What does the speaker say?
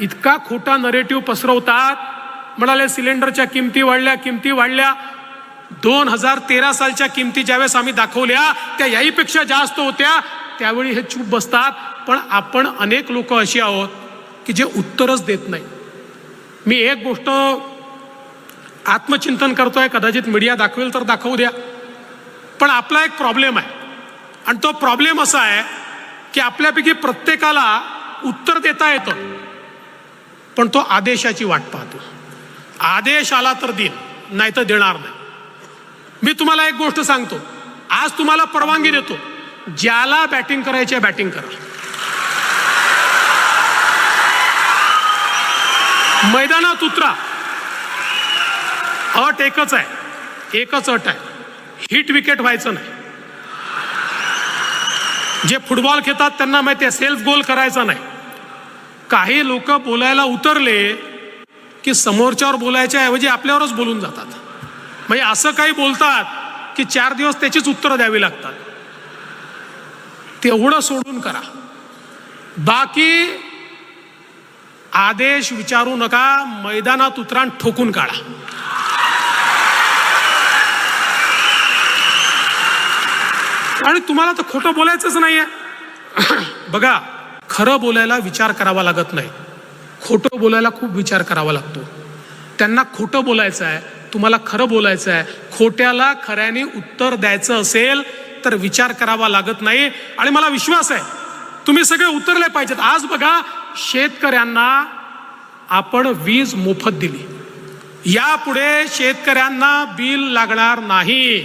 इतका खोटा नरेटिव्ह पसरवतात. म्हणाले सिलेंडरच्या किमती वाढल्या किमती वाढल्या. दोन हजार तेरा सालच्या किमती ज्यावेळेस आम्ही दाखवल्या त्या याहीपेक्षा जास्त होत्या. त्यावेळी हे चूप बसतात. पण आपण अनेक लोक अशी आहोत की जे उत्तरच देत नाही. मी एक गोष्ट आत्मचिंतन करतोय कदाचित मीडिया दाखवेल तर दाखवू द्या. पण आपला एक प्रॉब्लेम आहे. आणि तो प्रॉब्लेम असा आहे की आपल्यापैकी प्रत्येकाला उत्तर देता येतं. पण तो आदेशाची वाट पाहतो. आदेश आला तर देईन नाही तर देणार नाही. मी तुम्हाला एक गोष्ट सांगतो. आज तुम्हाला परवानगी देतो. ज्याला बॅटिंग करायची आहे बॅटिंग करा. मैदानात उतरा. अट एकच आहे. एकच अट आहे. हिट विकेट व्हायचं नाही. जे फुटबॉल खेळतात त्यांना माहिती आहे सेल्फ गोल करायचा नाही. काही लोक बोलायला उतरले की समोरच्यावर बोलायच्या ऐवजी आपल्यावरच बोलून जातात. म्हणजे असं काही बोलतात की चार दिवस त्याचीच उत्तरं द्यावी लागतात. तेवढं सोडून करा. बाकी आदेश विचारू नका मैदानात उतरान ठोकून काढा. आणि तुम्हाला तर खोटं बोलायचंच नाहीये. बघा खरं बोलायला विचार करावा लागत नाही. खोटं बोलायला खूप विचार करावा लागतो. त्यांना खोटं बोलायचं आहे तुम्हाला खरं बोलायचं आहे खोट्याला खऱ्याने उत्तर द्यायचं असेल तर विचार करावा लागत नाही. आणि मला विश्वास आहे तुम्ही सगळे उतरले पाहिजेत. आज बघा शेतकऱ्यांना आपण वीज मोफत दिली. यापुढे शेतकऱ्यांना बिल लागणार नाही.